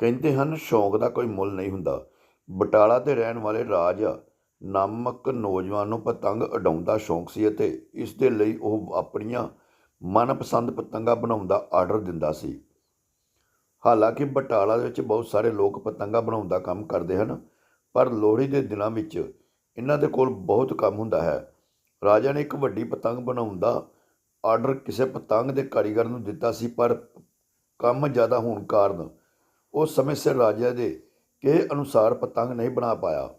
ਕਹਿੰਦੇ ਹਨ, ਸ਼ੌਂਕ ਦਾ ਕੋਈ ਮੁੱਲ ਨਹੀਂ ਹੁੰਦਾ। ਬਟਾਲਾ ਦੇ ਰਹਿਣ ਵਾਲੇ ਰਾਜਾ ਨਾਮਕ ਨੌਜਵਾਨ ਨੂੰ ਪਤੰਗ ਉਡਾਉਣ ਸ਼ੌਂਕ ਸੀ ਅਤੇ ਇਸ ਦੇ ਲਈ ਉਹ ਆਪਣੀਆਂ ਮਨਪਸੰਦ ਪਤੰਗਾਂ ਬਣਾਉਣ ਦਾ ਆਰਡਰ ਦਿੰਦਾ ਸੀ। ਹਾਲਾਂਕਿ ਬਟਾਲਾ ਦੇ ਵਿੱਚ ਬਹੁਤ ਸਾਰੇ ਲੋਕ ਪਤੰਗਾਂ ਬਣਾਉਣ ਦਾ ਕੰਮ ਕਰਦੇ ਹਨ, ਪਰ ਲੋਹੜੀ ਦੇ ਦਿਨਾਂ ਵਿੱਚ ਇਹਨਾਂ ਦੇ ਕੋਲ ਬਹੁਤ ਕੰਮ ਹੁੰਦਾ ਹੈ। ਰਾਜਾ ਨੇ ਇੱਕ ਵੱਡੀ ਪਤੰਗ ਬਣਾਉਣ ਦਾ ਆਰਡਰ ਕਿਸੇ ਪਤੰਗ ਦੇ ਕਾਰੀਗਰ ਨੂੰ ਦਿੱਤਾ ਸੀ, ਪਰ ਕੰਮ ਜ਼ਿਆਦਾ ਹੋਣ ਕਾਰਨ ਉਹ ਸਮੇਂ ਸਿਰ ਰਾਜਾ ਦੇ ਕਹੇ ਅਨੁਸਾਰ ਪਤੰਗ ਨਹੀਂ ਬਣਾ ਪਾਇਆ।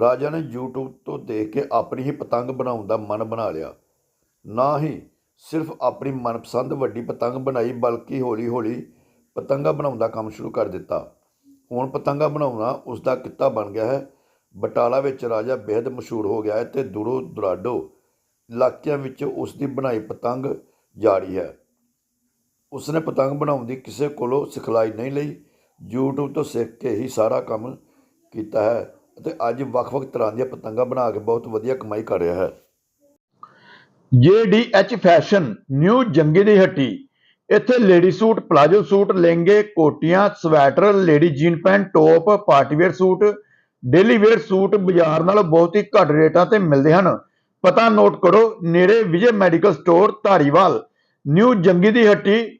ਰਾਜਾ ਨੇ YouTube ਤੋਂ ਦੇਖ ਕੇ ਆਪਣੀ ਹੀ ਪਤੰਗ ਬਣਾਉਣ ਦਾ ਮਨ ਬਣਾ ਲਿਆ। ਨਾ ਹੀ ਸਿਰਫ ਆਪਣੀ ਮਨਪਸੰਦ ਵੱਡੀ ਪਤੰਗ ਬਣਾਈ, ਬਲਕਿ ਹੌਲੀ-ਹੌਲੀ ਪਤੰਗਾ ਬਣਾਉਣ ਦਾ ਕੰਮ ਸ਼ੁਰੂ ਕਰ ਦਿੱਤਾ। ਹੁਣ ਪਤੰਗਾ ਬਣਾਉਣਾ ਉਸ ਦਾ ਕਿੱਤਾ ਬਣ ਗਿਆ ਹੈ। ਬਟਾਲਾ ਵਿੱਚ ਰਾਜਾ ਬੇहद ਮਸ਼ਹੂਰ ਹੋ ਗਿਆ ਹੈ ਤੇ ਦੂਰੋਂ ਦੁਰਾਡੋ ਇਲਾਕਿਆਂ ਵਿੱਚ ਉਸ ਦੀ ਬਣਾਈ ਪਤੰਗ ਜਾਰੀ ਹੈ। ਉਸਨੇ ਪਤੰਗ ਬਣਾਉਣ ਦੀ ਕਿਸੇ ਕੋਲੋਂ ਸਿਖਲਾਈ ਨਹੀਂ ਲਈ। YouTube ਤੋਂ ਸਿੱਖ ਕੇ ਹੀ ਸਾਰਾ ਕੰਮ ਕੀਤਾ ਹੈ ਅਤੇ ਅੱਜ ਵੱਖ-ਵੱਖ ਤਰ੍ਹਾਂ ਦੀਆਂ ਪਤੰਗਾਂ ਬਣਾ ਕੇ ਬਹੁਤ ਵਧੀਆ ਕਮਾਈ ਕਰ ਰਿਹਾ ਹੈ। JDH ਫੈਸ਼ਨ ਨਿਊ ਜੰਗੀ ਦੀ ਹੱਟੀ, ਇੱਥੇ ਲੇਡੀ ਸੂਟ, ਪਲਾਜੋ ਸੂਟ, ਲਹਿੰਗੇ, ਕੋਟੀਆਂ, sweater, lady jean pant, top, party wear suit, daily wear suit ਬਾਜ਼ਾਰ ਨਾਲੋਂ ਬਹੁਤ ਹੀ ਘੱਟ ਰੇਟਾਂ ਤੇ ਮਿਲਦੇ ਹਨ। ਪਤਾ ਨੋਟ ਕਰੋ, ਨੇੜੇ Vijay medical store, Dhariwal, new Jangi ਦੀ ਹੱਟੀ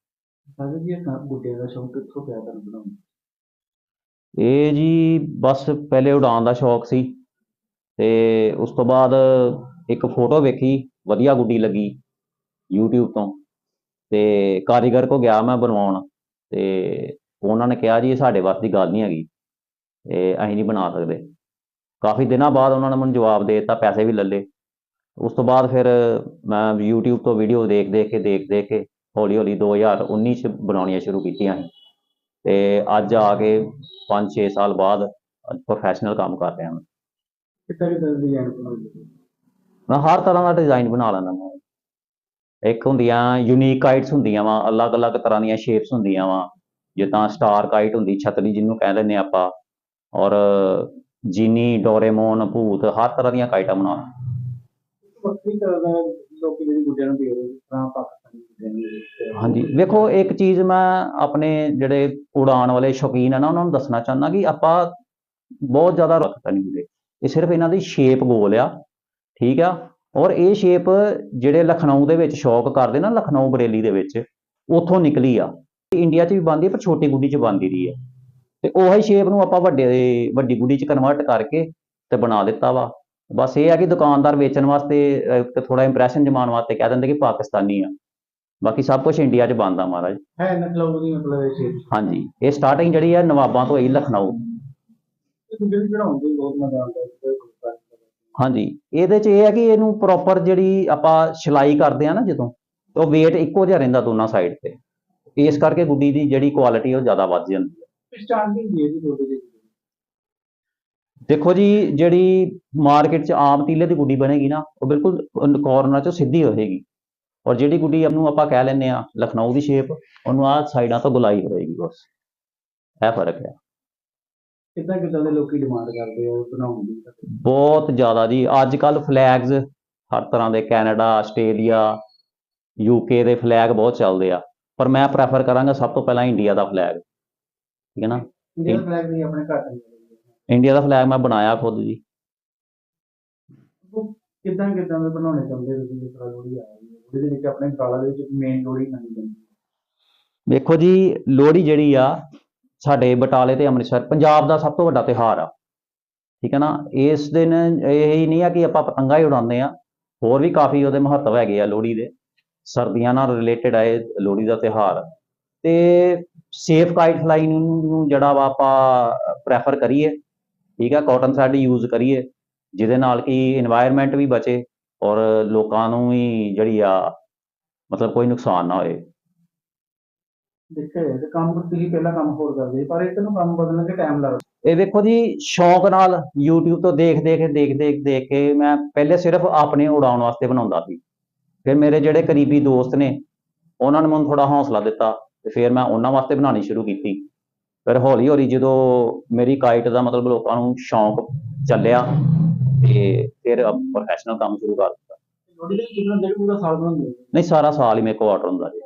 ਸਾਜਾ ਜੀ ਇਹ ਕੰਮ ਗੁੱਡਿਆਂ ਦਾ ਸ਼ੌਂਕ ਕਿੱਥੋਂ ਪਿਆ ਤੁਹਾਨੂੰ ਬਣਾਉਣ ਇਹ ਜੀ ਬਸ ਪਹਿਲੇ ਉਡਾਨ ਦਾ ਸ਼ੌਕ ਸੀ ਤੇ ਉਸ ਤੋਂ ਬਾਅਦ ਇੱਕ ਫੋਟੋ ਵੇਖੀ, ਵਧੀਆ ਗੁੱਡੀ ਲੱਗੀ YouTube ਤੋਂ ਤੇ ਕਾਰੀਗਰ ਕੋ ਗਿਆ ਮੈਂ ਬਣਵਾਉਣ ਤੇ ਉਹਨਾਂ ਨੇ ਕਿਹਾ ਜੀ ਇਹ ਸਾਡੇ ਵਾਸਤੇ ਦੀ ਗੱਲ ਨਹੀਂ ਹੈਗੀ ਇਹ ਅਸੀਂ ਨਹੀਂ ਬਣਾ ਸਕਦੇ। ਕਾਫੀ ਦਿਨਾਂ ਬਾਅਦ ਉਹਨਾਂ ਨੇ ਮੈਨੂੰ ਜਵਾਬ ਦੇ ਦਿੱਤਾ, ਪੈਸੇ ਵੀ ਲੱਲੇ ਉਸ ਤੋਂ ਬਾਅਦ ਫਿਰ ਮੈਂ YouTube ਤੋਂ ਵੀਡੀਓ ਦੇਖ ਦੇਖ ਕੇ ਦੇਖ ਦੇਖ ਕੇ ਹੌਲੀ ਹੌਲੀ 2019 ਚ ਬਣਾਉਣੀਆਂ ਸ਼ੁਰੂ ਕੀਤੀਆਂ ਸੀ। ਤੇ ਅੱਜ ਆ ਕੇ 5-6 ਸਾਲ ਬਾਅਦ ਪ੍ਰੋਫੈਸ਼ਨਲ ਕੰਮ ਕਰ ਰਿਹਾ ਮੈਂ। ਕਿੱਦਾਂ ਕਿੱਦਾਂ ਦੀ ਡਿਜ਼ਾਈਨ ਬਣਾਉਂਦੇ ਮੈਂ ਹਰ ਤਰ੍ਹਾਂ ਦਾ ਡਿਜ਼ਾਈਨ ਬਣਾ ਲੈਂਦਾ ਮੈਂ ਇੱਕ ਹੁੰਦੀਆਂ ਯੂਨੀਕ ਕਾਈਟਸ ਹੁੰਦੀਆਂ ਵਾ ਅਲੱਗ-ਅਲੱਗ ਤਰ੍ਹਾਂ ਦੀਆਂ ਸ਼ੇਪਸ ਹੁੰਦੀਆਂ ਵਾ। ਜਿੱਦਾਂ ਸਟਾਰ ਕਾਈਟ ਹੁੰਦੀ ਛਤਰੀ ਜਿਹਨੂੰ ਕਹਿ ਦਿੰਦੇ ਆਪਾਂ। ਔਰ ਜੀਨੀ ਡੋਰੇਮੋਨ ਭੂਤ ਹਰ ਤਰ੍ਹਾਂ ਦੀਆਂ ਕਾਈਟਾਂ ਬਣਾ ਵੱਖਰੀ ਤਰ੍ਹਾਂ ਦਾ ਲੋਕੀ ਜਿਹੜੀ ਗੁੱਡਿਆਂ ਨੂੰ ਦੇ ਰਹੇ ਜਿਸ ਤਰ੍ਹਾਂ ਪਾਕਿਸਤਾਨੀ ਗੁੱਡਿਆਂ ਨੂੰ ਦੇ ਰਹੇ। ਹਾਂਜੀ, ਵੇਖੋ, ਇੱਕ ਚੀਜ਼ ਮੈਂ ਆਪਣੇ ਜਿਹੜੇ ਉਡਾਨ ਵਾਲੇ ਸ਼ੌਕੀਨ ਆ ਨਾ, ਉਹਨਾਂ ਨੂੰ ਦੱਸਣਾ ਚਾਹੁੰਦਾ ਕਿ ਆਪਾਂ ਬਹੁਤ ਜ਼ਿਆਦਾ ਰੱਖਤਾ ਨਹੀਂ ਹੁੰਦੇ। ਇਹ ਸਿਰਫ ਇਹਨਾਂ ਦੀ ਸ਼ੇਪ ਗੋਲ ਆ, ਠੀਕ ਆ? ਔਰ ਇਹ ਸ਼ੇਪ ਜਿਹੜੇ ਲਖਨਊ ਦੇ ਵਿੱਚ ਸ਼ੌਕ ਕਰਦੇ ਨਾ, ਲਖਨਊ ਬਰੇਲੀ ਦੇ ਵਿੱਚ, ਉੱਥੋਂ ਨਿਕਲੀ ਆ। ਇੰਡੀਆ 'ਚ ਵੀ ਬਣਦੀ ਹੈ ਪਰ ਛੋਟੀ ਗੁੱਡੀ 'ਚ ਬਣਦੀ ਰਹੀ ਹੈ ਤੇ ਉਹੀ ਸ਼ੇਪ ਨੂੰ ਆਪਾਂ ਵੱਡੇ, ਵੱਡੀ ਗੁੱਡੀ 'ਚ ਕਨਵਰਟ ਕਰਕੇ ਤੇ ਬਣਾ ਦਿੱਤਾ ਵਾ। ਬਸ ਇਹ ਆ ਕਿ ਦੁਕਾਨਦਾਰ ਵੇਚਣ ਵਾਸਤੇ ਥੋੜਾ ਇੰਪ੍ਰੈਸ਼ਨ ਜਮਾਉਣ ਵਾਸਤੇ ਕਹਿ ਦਿੰਦੇ ਕਿ ਪਾਕਿਸਤਾਨੀ ਆ। ਬਾਕੀ ਸਭ ਕੁਝ ਇੰਡੀਆ 'ਚ ਬਣਦਾ ਮਹਾਰਾਜ। ਹੈ ਨਕਲੌ ਦੀ ਮਤਲਬ ਇਹ ਸ਼ੇਪ ਹਾਂਜੀ। ਇਹ ਸਟਾਰਟਿੰਗ ਜਿਹੜੀ ਹੈ ਨਵਾਬਾਂ ਤੋਂ ਹੋਈ ਲਖਨਊ। ਹੈ ਹਾਂਜੀ। ਇਹਦੇ 'ਚ ਇਹ ਹੈ ਕਿ ਇਹਨੂੰ ਪ੍ਰੋਪਰ ਜਿਹੜੀ ਆਪਾਂ ਸਿਲਾਈ ਕਰਦੇ ਆ ਨਾ ਜਦੋਂ ਉਹ weight ਇੱਕੋ ਜਿਹਾ ਰਹਿੰਦਾ ਦੋਨਾਂ ਸਾਈਡ ਤੇ। ਇਸ ਕਰਕੇ ਗੁੱਡੀ ਦੀ ਜਿਹੜੀ ਕੁਆਲਿਟੀ ਉਹ ਜ਼ਿਆਦਾ ਵੱਧ ਜਾਂਦੀ ਹੈ ਸਟਾਰਟਿੰਗ ਦੀ ਹੈ ਜੀ ਗੁੱਡੇ ਦੀ ਦੇਖੋ ਜੀ ਜਿਹੜੀ ਮਾਰਕੀਟ 'ਚ ਆਮ ਤੀਲੇ ਦੀ ਗੁੱਡੀ ਬਣੇਗੀ ਨਾ ਉਹ ਬਿਲਕੁਲ ਕਾਰਨਰ 'ਚੋਂ ਸਿੱਧੀ ਹੋਏਗੀ। ਔਰ ਜਿਹੜੀ ਗੁੱਡੀ ਨੂੰ ਆਪਾਂ ਕਹਿ ਲੈਂਦੇ ਆ ਲਖਨਊ ਦੀ ਸ਼ੇਪ ਉਹਨੂੰ ਆਹ ਸਾਈਡਾਂ ਤੋਂ ਗੁਲਾਈ ਹੋਏਗੀ ਬਸ। ਇਹ ਫ਼ਰਕ ਹੈ। ਕਿੱਦਾਂ ਕਿੱਦਾਂ ਦੇ ਲੋਕੀ ਡਿਮਾਂਡ ਕਰਦੇ ਆ ਬਣਾਉਣ ਦੀ? ਬਹੁਤ ਜ਼ਿਆਦਾ ਜੀ। ਅੱਜ ਕੱਲ ਫਲੈਗਸ ਹਰ ਤਰ੍ਹਾਂ ਦੇ ਕੈਨੇਡਾ ਆਸਟ੍ਰੇਲੀਆ ਯੂਕੇ ਦੇ ਫਲੈਗ ਬਹੁਤ ਚੱਲਦੇ ਆ। ਪਰ ਮੈਂ ਪ੍ਰੈਫਰ ਕਰਾਂਗਾ ਸਭ ਤੋਂ ਪਹਿਲਾਂ ਇੰਡੀਆ ਦਾ ਫਲੈਗ ਠੀਕ ਹੈ ਨਾ? ਇੰਡੀਅਨ ਫਲੈਗ ਦੀ ਆਪਣੇ ਨਹੀਂ ਮਿਲਦੀ ਇੰਡੀਆ ਦਾ ਫਲੈਗ ਮੈਂ ਬਣਾਇਆ ਖੁਦ ਜੀ। ਉਹ ਕਿੱਦਾਂ ਕਿੱਦਾਂ ਦੇ ਬਣਾਉਣੇ ਚਾਹੁੰਦੇ ਤੁਸੀਂ? ਜਿਸ ਤਰ੍ਹਾਂ ਲੋਹੜੀ ਆ ਰਹੀ ਹੈ। ਉਹਦੇ ਵਿੱਚ ਆਪਣੇ ਗਾਲਾਂ ਦੇ ਵਿੱਚ ਮੇਨ ਲੋਹੜੀ ਮੰਨੀ ਜਾਂਦੀ ਹੈ? ਵੇਖੋ ਜੀ ਲੋਹੜੀ ਜਿਹੜੀ ਆ ਸਾਡੇ ਬਟਾਲੇ ਤੇ ਅੰਮ੍ਰਿਤਸਰ ਪੰਜਾਬ ਦਾ ਸਭ ਤੋਂ ਵੱਡਾ ਤਿਉਹਾਰ ਆ। ਠੀਕ ਹੈ ਨਾ? ਇਸ ਦਿਨ ਇਹ ਹੀ ਨਹੀਂ ਆ ਕਿ ਆਪਾਂ ਪਤੰਗਾਂ ਹੀ ਉਡਾਉਂਦੇ ਆ। ਹੋਰ ਵੀ ਕਾਫੀ ਉਹਦੇ ਮਹੱਤਵ ਹੈਗੇ ਆ ਲੋਹੜੀ ਦੇ। ਸਰਦੀਆਂ ਨਾਲ ਰਿਲੇਟਡ ਆ ਇਹ ਲੋਹੜੀ ਦਾ ਤਿਉਹਾਰ। ਤੇ ਸੇਫ ਕਾਈਟ ਫਲਾਈਂਗ ਨੂੰ ਜਿਹੜਾ ਵਾ ਆਪਾਂ ਪ੍ਰੈਫਰ ਕਰੀਏ। ਠੀਕ ਆ ਕਾਟਨ ਸਾਡੀ ਯੂਜ਼ ਕਰੀਏ ਜਿਹਦੇ ਨਾਲ ਕਿ এনवायरमेंट ਵੀ ਬਚੇ ਔਰ ਲੋਕਾਂ ਨੂੰ ਵੀ ਜਿਹੜੀ ਆ ਮਤਲਬ ਕੋਈ ਨੁਕਸਾਨ ਨਾ ਹੋਏ। ਇਹ ਦੇਖੋ ਜੀ ਸ਼ੌਂਕ ਨਾਲ YouTube ਤੋਂ ਦੇਖ ਦੇਖ ਦੇਖ ਦੇਖ ਦੇਖ ਕੇ ਮੈਂ ਪਹਿਲੇ ਸਿਰਫ ਆਪਣੇ ਉਡਾਉਣ ਵਾਸਤੇ ਬਣਾਉਂਦਾ ਸੀ। ਫਿਰ ਮੇਰੇ ਜਿਹੜੇ ਕਰੀਬੀ ਦੋਸਤ ਨੇ ਉਹਨਾਂ ਨੇ ਮੈਨੂੰ ਥੋੜਾ ਹੌਸਲਾ ਦਿੱਤਾ ਤੇ ਫਿਰ ਮੈਂ ਉਹਨਾਂ ਵਾਸਤੇ ਬਣਾਉਣੀ ਸ਼ੁਰੂ ਕੀਤੀ। ਫਿਰ ਹੌਲੀ ਹੌਲੀ ਜਦੋਂ ਮੇਰੀ ਕਾਈਟ ਦਾ ਮਤਲਬ ਲੋਕਾਂ ਨੂੰ ਸ਼ੌਂਕ ਚੱਲਿਆ ਤੇ ਫਿਰ ਪ੍ਰੋਫੈਸ਼ਨਲ ਕੰਮ ਸ਼ੁਰੂ ਕਰ ਦਿੱਤਾ। ਨਹੀਂ ਸਾਰਾ ਸਾਲ ਹੀ ਮੇਰੇ ਕੋਲ ਆਰਡਰ ਹੁੰਦਾ ਜੀ।